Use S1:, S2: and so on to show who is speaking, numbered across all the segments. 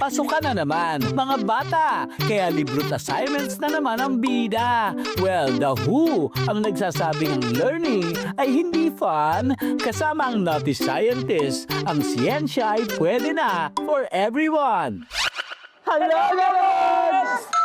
S1: Pasukan na naman, mga bata. Kaya libro't assignments na naman ang bida. Well, the WHO ang nagsasabing learning ay hindi fun. Kasama ang naughty scientist, ang siyensya ay pwede na for everyone. Hello, guys!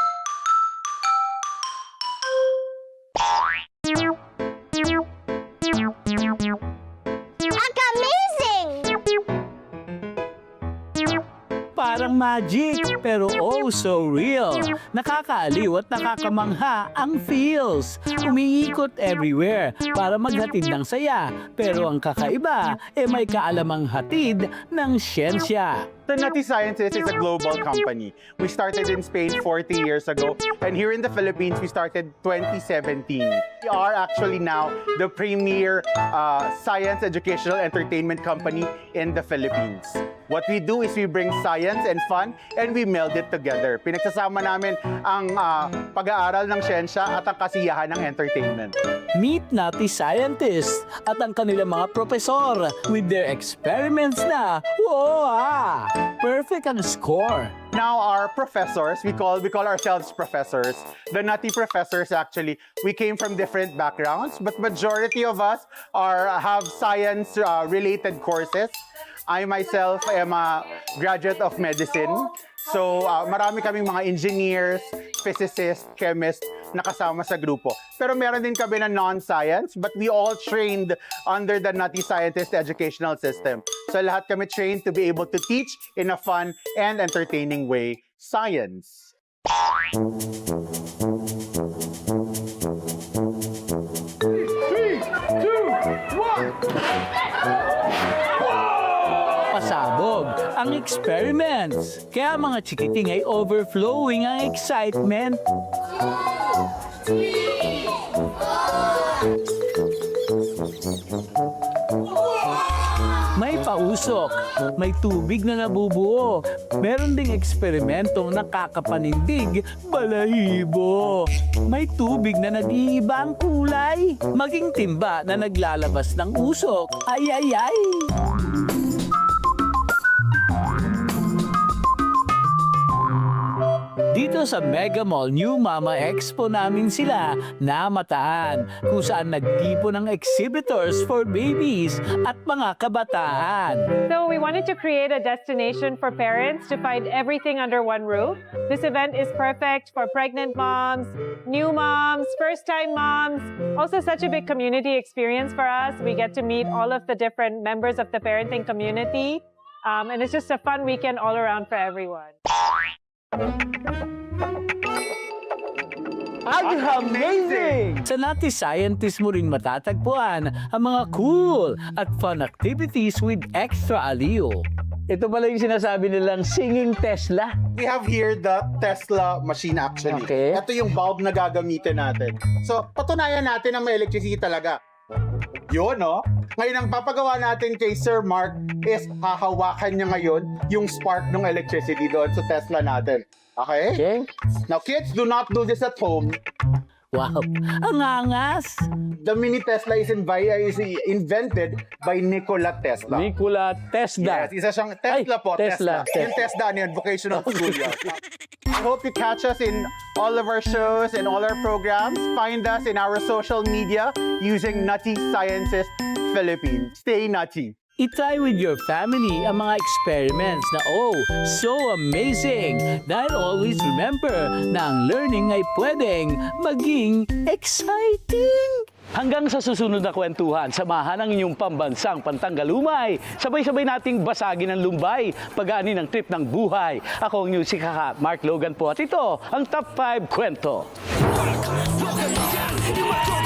S1: Parang magic, pero oh so real. Nakakaaliw at nakakamangha ang feels. Umiikot everywhere para maghatid ng saya. Pero ang kakaiba, eh may kaalamang hatid ng siyensya.
S2: The Nutty Sciences is a global company. We started in Spain 40 years ago, and here in the Philippines, we started 2017. We are actually now the premier uh, science educational entertainment company in the Philippines. What we do is we bring science and fun, and we meld it together. Pinagsasama namin ang uh, pag-aaral ng siyensya at ang kasiyahan ng entertainment.
S1: Meet Nutty Scientists at ang kanilang mga profesor with their experiments na, wow, ah, perfect ang score.
S2: Now our professors, we call we call ourselves professors. The nutty professors actually, we came from different backgrounds, but majority of us are have science uh, related courses. I myself am a graduate of medicine. So uh, marami kaming mga engineers, physicists, chemists na kasama sa grupo. Pero meron din kami na non-science, but we all trained under the Nutty Scientist Educational System. So lahat kami trained to be able to teach in a fun and entertaining way science.
S1: pasabog ang experiments. Kaya mga chikiting ay overflowing ang excitement. May pausok, may tubig na nabubuo, meron ding eksperimentong nakakapanindig, balahibo. May tubig na nag-iiba ang kulay, maging timba na naglalabas ng usok. Ay, ay, ay! Dito sa Mega Mall New Mama Expo namin sila namataan kung saan nagtipo ng exhibitors for babies at mga kabataan.
S3: So we wanted to create a destination for parents to find everything under one roof. This event is perfect for pregnant moms, new moms, first-time moms. Also such a big community experience for us. We get to meet all of the different members of the parenting community. Um, and it's just a fun weekend all around for everyone.
S1: Ang amazing! Sa Nati Scientist mo rin matatagpuan ang mga cool at fun activities with extra aliw. Ito pala yung sinasabi nilang singing Tesla.
S2: We have here the Tesla machine actually.
S1: Okay.
S2: Ito yung bulb na gagamitin natin. So, patunayan natin na may electricity talaga. Yun, no? Ngayon, ang papagawa natin kay Sir Mark is hahawakan niya ngayon yung spark ng electricity doon sa Tesla natin. Okay?
S1: Okay?
S2: Now, kids, do not do this at home.
S1: Wow! Ang angas!
S2: The mini Tesla is, invi- is invented by Nikola Tesla.
S1: Nikola Tesla.
S2: Yes, isa siyang Tesla
S1: Ay,
S2: po,
S1: Tesla,
S2: Tesla. Yung Tesla, yun, vocational school yun. I hope you catch us in all of our shows and all our programs. Find us in our social media using Nutty Sciences Philippines. Stay nutty.
S1: Itry with your family ang mga experiments na oh, so amazing! Dahil always remember na ang learning ay pwedeng maging exciting! Hanggang sa susunod na kwentuhan, samahan ang inyong pambansang pantanggalumay. Sabay-sabay nating basagin ang lumbay, pag-aani ng trip ng buhay. Ako ang inyong si Kaka, Mark Logan po. At ito, ang Top 5 Kwento.
S4: Are welcome, yeah.